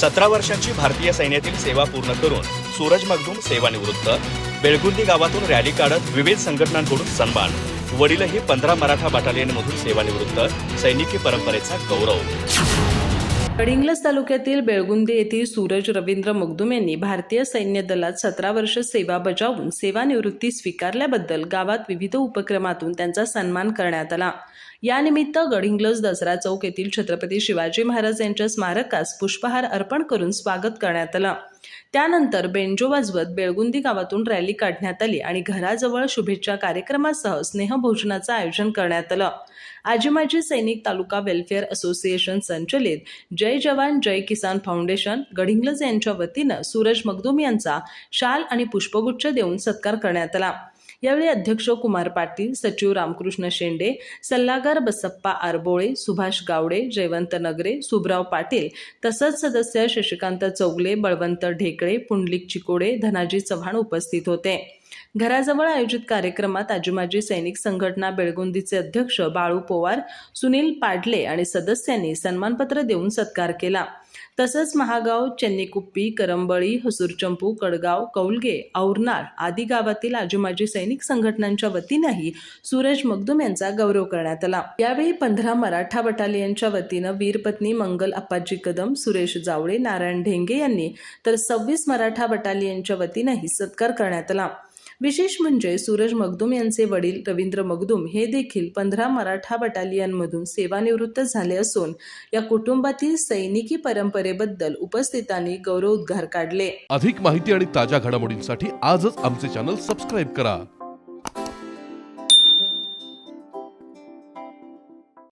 सतरा वर्षांची भारतीय सैन्यातील सेवा पूर्ण करून सूरज मगदूम सेवानिवृत्त. बेळगुंदी गावातून रॅली काढत विविध संघटनांकडून सन्मान. वडीलही पंधरा मराठा बटालियनमधून सेवानिवृत्त. सैनिकी परंपरेचा गौरव. गडिंग्लज तालुक्यातील बेळगुंदी येथील सूरज रवींद्र मगदुम यांनी भारतीय सैन्य दलात सतरा वर्ष सेवा बजावून सेवानिवृत्ती स्वीकारल्याबद्दल गावात विविध उपक्रमातून त्यांचा सन्मान करण्यात आला. यानिमित्त गडिंग्लज दसरा चौक येथील छत्रपती शिवाजी महाराज यांच्या स्मारकास पुष्पहार अर्पण करून स्वागत करण्यात आलं. त्यानंतर बेंजो वाजवत बेळगुंदी गावातून रॅली काढण्यात आली आणि घराजवळ शुभेच्छा कार्यक्रमासह स्नेहभोजनाचं आयोजन करण्यात आलं. आजी माजी सैनिक तालुका वेलफेअर असोसिएशन संचलित जय जवान जय किसान फाउंडेशन गडिंग्लज यांच्या वतीनं सूरज मगदूम यांचा शाल आणि पुष्पगुच्छ देऊन सत्कार करण्यात आला. यावेळी अध्यक्ष कुमार पाटील सचिव रामकृष्ण शेंडे सल्लागार बसप्पा आरबोळे सुभाष गावडे जयवंत नगरे सुबराव पाटील तसंच सदस्य शशिकांत चौगले बळवंत ढेकळे पुंडलिक चिकोडे धनाजी चव्हाण उपस्थित होते. घराजवळ आयोजित कार्यक्रमात आजीमाजी सैनिक संघटना बेळगुंदीचे अध्यक्ष बाळू पोवार सुनील पाडले आणि सदस्यांनी सन्मानपत्र देऊन सत्कार केला. तसंच महागाव चेन्नीकुप्पी करंबळी हसूरचंपू कडगाव कौलगे औरनाळ आदी गावातील आजीमाजी सैनिक संघटनांच्या वतीनंही सूरज मगदूम यांचा गौरव करण्यात आला. यावेळी पंधरा मराठा बटालियनच्या वतीनं वीरपत्नी मंगल अप्पाजी कदम सुरेश जावळे नारायण ढेंगे यांनी तर सव्वीस मराठा बटालियनच्या वतीनंही सत्कार करण्यात आला. विशेष म्हणजे सूरज मगदूम यांचे वडील रवींद्र मगदूम हे देखील पंधरा मराठा बटालियनमधून सेवानिवृत्त झाले असून या कुटुंबातील सैनिकी परंपरेबद्दल उपस्थितांनी गौरवोद्गार काढले. अधिक माहिती आणि ताज्या घडामोडींसाठी आजच आमचे चॅनल सबस्क्राईब करा.